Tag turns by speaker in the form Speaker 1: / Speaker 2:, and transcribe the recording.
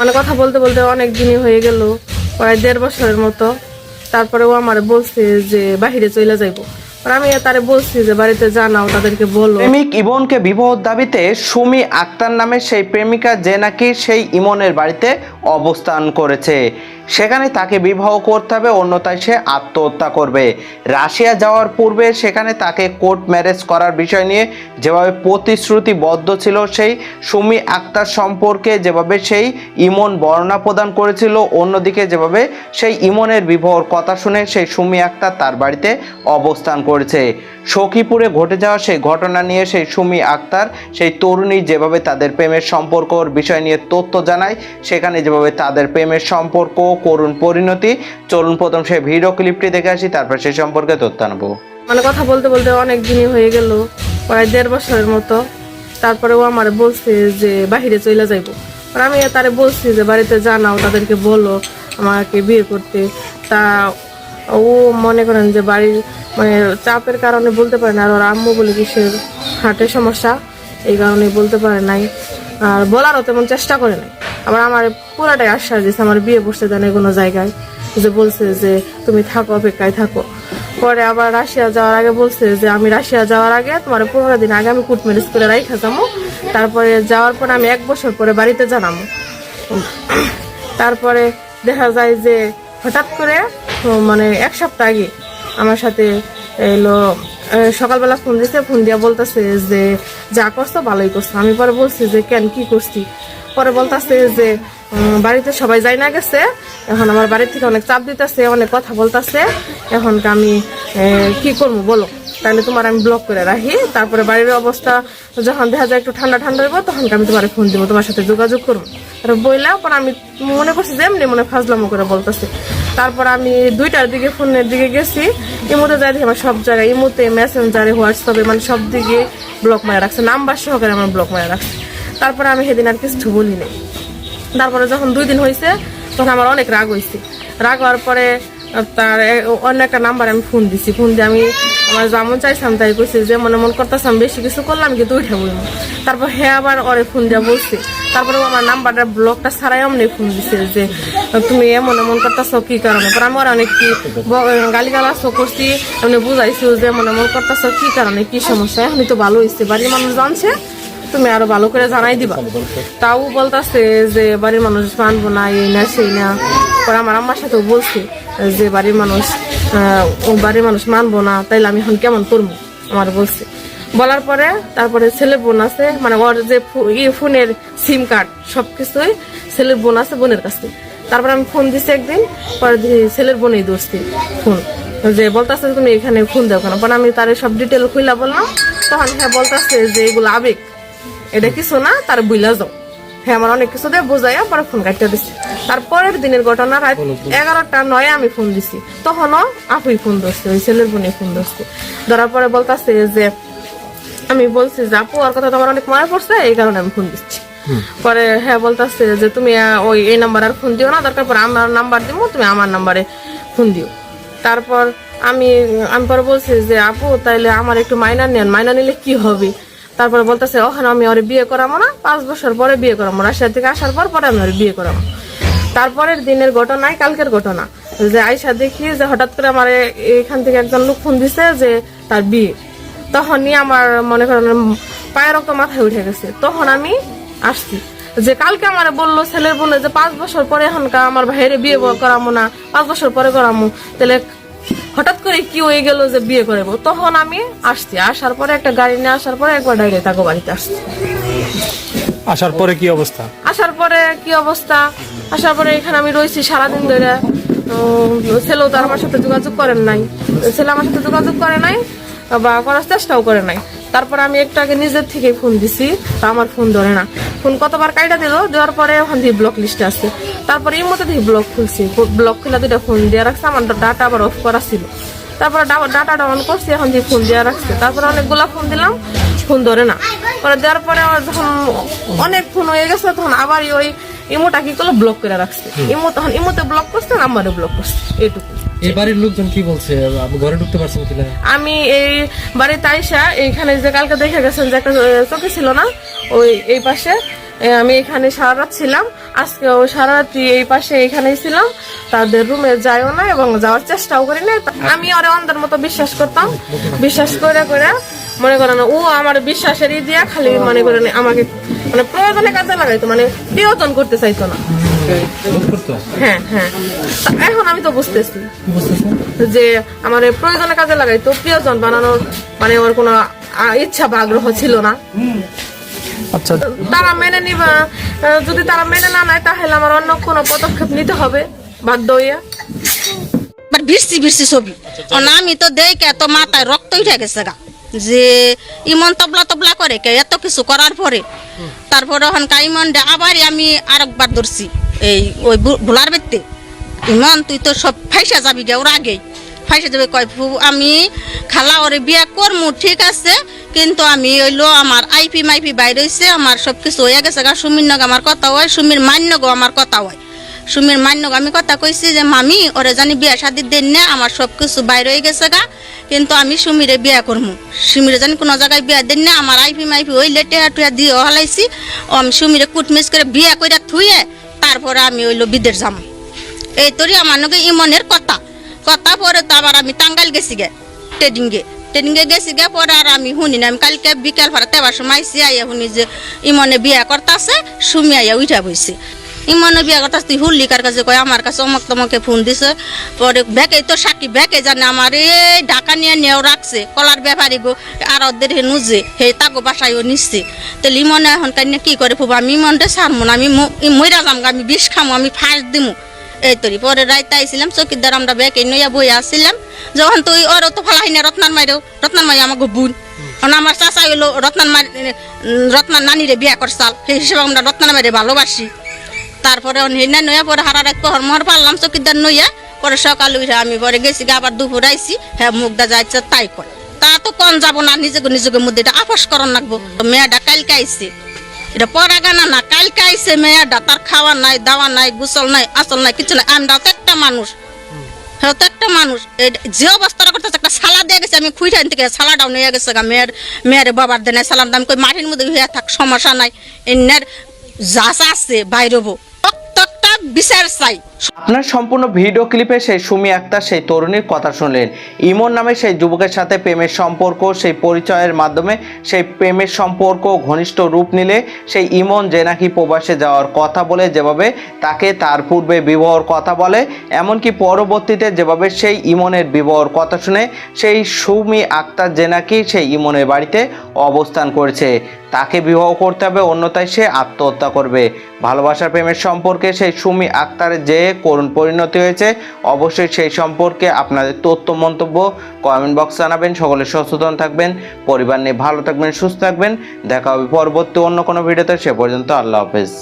Speaker 1: মানে কথা বলতে বলতে অনেক দিনই হয়ে গেল, প্রায় দেড় বছরের মতো। তারপরে ও আমার বলছে যে বাহিরে চলে যাইবো।
Speaker 2: সেখানে তাকে বিবাহ করতে হবে সে আত্মহত্যা করবে। রাশিয়া যাওয়ার পূর্বে সেখানে তাকে কোর্ট ম্যারেজ করার বিষয় নিয়ে যেভাবে প্রতিশ্রুতিবদ্ধ ছিল, সেই সুমি আক্তার সম্পর্কে যেভাবে সেই ইমন বর্ণনা প্রদান করেছিল, অন্যদিকে যেভাবে সেই ইমনের বিবাহর কথা শুনে সেই সুমি আক্তার তার বাড়িতে অবস্থান করেছে সখীপুরে ঘটে যাওয়া সেই ঘটনা নিয়ে সেই সুমি আক্তার, সেই তরুণী যেভাবে তাদের প্রেমের সম্পর্কর বিষয় নিয়ে তথ্য জানায়, সেখানে যেভাবে তাদের প্রেমের সম্পর্ক, করুণ পরিণতি। চলুন প্রথম সেই ভিডিও ক্লিপটি দেখে আসি, তারপর সেই সম্পর্কে তথ্য আনব।
Speaker 1: মানে কথা বলতে বলতে অনেক দিনই হয়ে গেল, প্রায় দেড় বছরের মতো। তারপরে ও আমার বলছে যে বাহিরে চলে যাইবো। আর আমি তারে বলছি যে বাড়িতে জানাও তাদেরকে বলো, আমাকে বিয়ে করতে। তা ও মনে করেন যে বাড়ির মানে চাপের কারণে বলতে পারে না, আর ওর আম্মু বলে কিসের হার্টের সমস্যা, এই কারণে বলতে পারে নাই। আর বলারও তেমন চেষ্টা করে নাই। আবার আমার পুরাটাই আশ্বাস দিয়েছে, আমার বিয়ে বসতে দেয় না কোনো জায়গায়, যে বলছে যে তুমি থাকো, অপেক্ষায় থাকো। পরে আবার রাশিয়া যাওয়ার আগে বলছে যে আমি রাশিয়া যাওয়ার আগে তোমার পনেরো দিন আগে আমি কুট ম্যারেজ করে রাইখা যাব। তারপরে যাওয়ার পরে আমি এক বছর পরে বাড়িতে জানাব। তারপরে দেখা যায় যে হঠাৎ করে মানে এক সপ্তাহ আগে আমার সাথে এলো সকালবেলা ফোন দিয়েছে ফোন দিয়া বলতেছে যে, যা করছ ভালোই করছ। আমি পরে বলছি যে, কেন, কি করছি? পরে বলতেছে যে বাড়িতে সবাই যাই না গেছে। এখন আমার বাড়ির থেকে অনেক চাপ দিতেছে, অনেক কথা বলতেছে। এখন আমি কি করব বলো? তাহলে তোমার আমি ব্লক করে রাখি। তারপরে বাড়ির অবস্থা, যখন দেখা যায় একটু ঠান্ডা ঠান্ডা হইব, তখন আমি তোমার ফোন দিব, তোমার সাথে যোগাযোগ করব আর বইলা, পর আমি মনে করছি যে এমনি মনে ফাজলামো করে বলতেছে। তারপর আমি দুইটার দিকে ফোনের দিকে গেছি। ইমোতে যাই দেখি আমার সব জায়গায়, ইমোতে মেসেঞ্জারে হোয়াটসঅ্যাপে মানে সব দিকে ব্লক মারা রাখছে। নাম্বার সহকারে আমার ব্লক মারা রাখছে। তারপরে আমি সেদিন আর কিছু বলি নাই। তারপরে যখন দুই দিন হয়েছে তখন আমার অনেক রাগ হয়েছে রাগ হওয়ার পরে, তার অন্য একটা নাম্বার আমি ফোন দিছি। ফোন দিয়ে আমি আমার যেমন চাইছিলাম, তাই কইছে যে মনে মন করতেছিলাম, বেশি কিছু করলাম, কিন্তু উঠে বলব তারপর হ্যাঁ আবার ওরে ফোন দিয়ে বলছে। তারপরে আমার নাম্বারটা, ব্লকটা ছাড়াই অমনি ফোন দিছে যে, তুমি এমন এমন করতেছ কি কারণে? পর আমি ওর অনেক কি গালি গালাসও করছি, এমনি বুঝাইছি যে এমন এমন করতেছ কি কারণে, কি সমস্যা? এখনই তো ভালো হয়েছে বাড়ির মানুষ জানছে, তুমি আরও ভালো করে জানাই দিবা। তাও বলতাছে যে, বাড়ির মানুষ মানবো না, এই না সেই না। পরে আমার আম্মার সাথেও বলছে যে, বাড়ির মানুষ ও বাড়ির মানুষ মানবো না, তাইলে আমি এখন কেমন করব? আমার বলছে। বলার পরে তারপরে ছেলের বোন আছে মানে ওর যে ফোনের সিম কার্ড, সবকিছুই ছেলের বোন আছে বোনের কাছে তারপরে আমি ফোন দিছি একদিন পরে ছেলের বোনেই দোষছি ফোন। যে বলতাছে তুমি এখানে ফোন দাও কেন? পরে আমি তার সব ডিটেল খুইলা বললাম, তখন হ্যাঁ বলতাছে যে এগুলো আবেগ। এটা কিছু না, তার বুইলা যাও। হ্যাঁ আমার অনেক কিছু দিয়ে বোঝাইয়া পরে ফোন কাটতে দিছি। তারপরের দিনের ঘটনা রাত এগারোটা নয় আমি ফোন দিছি। তখনও আপুই ফোন ধরছে ওই ছেলের বোনে ফোন ধরছে। ধরার পরে বলতাছে যে আমি বলছি যে আপু ওর কথা তোমার অনেক মনে পড়ছে এই কারণে আমি ফোন দিচ্ছি। পরে হ্যাঁ বলতাছে যে তুমি ওই এই নাম্বার আর ফোন দিও না দরকার পরে আমার নাম্বার দিব তুমি আমার নাম্বারে ফোন দিও। তারপর আমি আমি পরে বলছি যে আপু তাইলে আমার একটু মাইনা নেন মাইনা নিলে কি হবে? তারপরে বলতেছে ওখানে আমি ওর বিয়ে করাবো না পাঁচ বছর পরে বিয়ে করাবো রাশিয়া থেকে আসার পর পরে আমি ওর বিয়ে করাবো তারপরের দিনের ঘটনায় কালকের ঘটনা। যে আয়সা দেখি যে হঠাৎ করে আমার এখান থেকে একজন লোক ফোন দিছে যে তার বিয়ে। তখনই আমার মনে করেন পায়ের রক্ত মাথায় উঠে গেছে। তখন আমি আসছি। যে কালকে আমার বলল ছেলের বোনে যে পাঁচ বছর পরে এখনকার আমার ভাইয়ের বিয়ে করামো না পাঁচ বছর পরে করামো। তাহলে হঠাৎ করে কি হয়ে গেল যে বিয়ে করাবো তখন আমি আসছি। আসার পরে একটা গাড়ি নিয়ে আসার পরে একবার ডাইরেক্ট তাকে বাড়িতে আসছি।
Speaker 3: আসার পরে কি অবস্থা?
Speaker 1: আসার পরে কি অবস্থা? আসার পরে এখানে আমি রয়েছি সারাদিন ধরে। ছেলেও তো আমার সাথে যোগাযোগ করেন নাই। ছেলে আমার সাথে যোগাযোগ করে নাই বা করার চেষ্টাও করে নাই। তারপর আমি একটু আগে নিজের থেকে ফোন দিছি, তা আমার ফোন ধরে না। ফোন কতবার কাইটা দিল, দেওয়ার পরে ওখান থেকে ব্লক লিস্টে আছে। তারপরে এই মতো দিয়ে ব্লক খুলছি। ব্লক খুলে দুটা ফোন দিয়ে রাখছে, আমার ডাটা আবার অফ করা ছিল। তারপরে ডাটাটা অন করছি, এখন দিয়ে ফোন দিয়ে রাখছে। তারপরে অনেকগুলা ফোন দিলাম ফোন ধরে না। পরে দেওয়ার পরে যখন অনেক ফোন হয়ে গেছে, তখন আবার ওই ইমোটা কি করল ব্লক করে রাখছে। ইমো তখন ইমোতে ব্লক করছে নাম্বারে ব্লক করছে এইটুকু
Speaker 4: এই বাড়ির লোকজন কি বলছে? ঘরে ঢুকতে পারছেন কিনা?
Speaker 1: আমি এই বাড়িতে আইসা এইখানে যে কালকে দেখে গেছেন যে একটা চোখে ছিল না ওই এই পাশে আমি এখানে সারা রাত ছিলাম আজকেও সারা রাত্রি এই পাশে এখানেই ছিলাম তাদের রুমে যাইও না এবং যাওয়ার চেষ্টাও করি না আমি ওরে অন্ধের মতো বিশ্বাস করতাম বিশ্বাস করে করে মনে করেন ও আমার বিশ্বাসের ই দিয়া খালি মনে করেন আমাকে মানে প্রয়োজনে কাজে লাগাইতো মানে প্রিয়তন করতে চাইতো না। হ্যাঁ হ্যাঁ। তা এখন আমি তো বুঝতেছি যে আমার প্রয়োজনে কাজে লাগাইতো প্রিয়জন বানানোর মানে ওর কোনো ইচ্ছা বা আগ্রহ ছিল না।
Speaker 3: আচ্ছা।
Speaker 1: তারা মেনে নিবা যদি তারা মেনে না নেয় তাহলে আমার অন্য কোনো পদক্ষেপ নিতে হবে বাধ্য হইয়া।
Speaker 5: এবার বিরসি বিরসি ছবি। আর আমি তো দেখে তো মাথায় রক্ত উঠে গেছে গা। যে ইমন তবলা তবলা করে কে এত কিছু করার পরে। তারপরে ওখান কাইমন আবার আমি আরেকবার ধরছি। এই ওই ভোলার বেতে ইমন, তুই তো সব ফাইসা যাবি গে, ওর আগে ফাইসা যাবে কয় আমি খালা ওরে বিয়া করমু, ঠিক আছে? কিন্তু আমি হইল আমার আইপি মাইপি বাইরে হইছে, আমার সব কিছু হয়ে গেছে গা, সুমির নগ আমার কথা হয় সুমির মান্য গো আমার কথা হয় সুমির মান্য আমি কথা কইছি যে, মামি, ওরে জানি বিয়া শাদি দেন না, আমার সব কিছু বাইরে হয়ে গেছে গা, কিন্তু আমি সুমিরে বিয়া করমু। সুমিরে জানি কোনো জায়গায় বিয়া দেন না, আমার আইফি মাইফি ওই লেটে টুয়া দিয়ে হলাইছি আমি সুমিরে কুটমিস করে বিয়া কইরা থুয়ে তারপরে আমি ওইলো বিদের যাম। এই তোরই আমার নগে ইমনের কথা। কথা পরে তো আবার আমি টাঙ্গাইল গেছি গে ট্রেডিং গে গেছি গে, পরে আর আমি শুনি না, আমি কালকে বিকাল ভাড়া তেবার সময় আইসি, আইয়া শুনি যে, ইমনে বিয়া করতাছে, সুমি আইয়া উঠা বইছে। ইমনে বিয়া করতাছে, তুই হুল্লি কাছে কয়? আমার কাছে অমক তমকে ফোন দিছে। পরে ব্যাকে তো সাকি ব্যাকে জানে আমার এই ঢাকা নিয়ে নিয়েও রাখছে। কলার ব্যাপারি গো, আর ওদের হে নুজে, হে তাগো বাসায়ও নিচ্ছে। তাহলে ইমনে এখন কান্না কি করে ফুবা আমি ইমনটা সারমো না, আমি মইরা যাম আমি বিষ খামো, আমি ফাঁস দিমু। এই তরি, পরে রাইতে আইছিলাম, চকিদার আমরা ব্যাকে নইয়া বই আসছিলাম। যখন তুই ওর তো ফেলাই না, রত্নার মাইরেও, রত্নার মাই আমাকে বুন। কারণ আমার চাচা হইল, রত্নার মাই রত্নার নানিরে বিয়া করছাল সেই হিসেবে আমরা রত্নার মাইরে ভালোবাসি। তারপরে হেনা নইয়া পরে হারা রাত পহর মহর পারলাম চকিদার নইয়া। পরে সকাল উঠে আমি পরে গেছি আবার দুপুর আইছি হ্যাঁ মুখটা যাইছে, তাই করে। তা তো কন যাব না, নিজেকে নিজেকে মধ্যে এটা আফাস করার লাগবো। মেয়েটা কালকে আইছে। এটা পরা গানা না কালকে আইছে মেয়েটা তার খাওয়া নাই, দাওয়া নাই, গুসল নাই, আসল নাই, কিছু নাই। আমরাও তো একটা মানুষ। হ্যাঁ তো একটা মানুষ। যে অবস্থাটা করতেছে, একটা সালা দিয়ে গেছে, আমি খুঁজে থেকে সালাটাও নিয়ে গেছে গা মেয়ের মেয়ের বাবার দেনে সালাম দাম কই, মাটির মধ্যে হইয়া থাক, সমস্যা নাই। এনের যাস আছে বাইরবো বিচার চাই
Speaker 2: আপনার সম্পূর্ণ ভিডিও ক্লিপে সেই সুমি আক্তার সেই তরুণীর কথা শুনলেন। ইমন নামে সেই যুবকের সাথে প্রেমের সম্পর্ক, সেই পরিচয়ের মাধ্যমে সেই প্রেমের সম্পর্ক ঘনিষ্ঠ রূপ নিলে সেই ইমন যে নাকি প্রবাসে যাওয়ার কথা বলে, যেভাবে তাকে তার পূর্বে বিবাহর কথা বলে, এমনকি পরবর্তীতে যেভাবে সেই ইমনের বিবাহর কথা শুনে সেই সুমি আক্তার যে নাকি সেই ইমনের বাড়িতে অবস্থান করেছে। তাকে বিবাহ করতে হবে, অন্যথায় সে আত্মহত্যা করবে। ভালোবাসার প্রেমের সম্পর্কে সেই সুমি আক্তারের যে করুণ পরিণতি হয়েছে। অবশ্যই সেই সম্পর্কে আপনাদের তথ্য, মন্তব্য কমেন্ট বক্স জানাবেন। সকলে সচেতন থাকবেন, পরিবার নিয়ে ভালো থাকবেন, সুস্থ থাকবেন। দেখা হবে পরবর্তী অন্য কোনো ভিডিওতে সে পর্যন্ত আল্লাহ হাফেজ।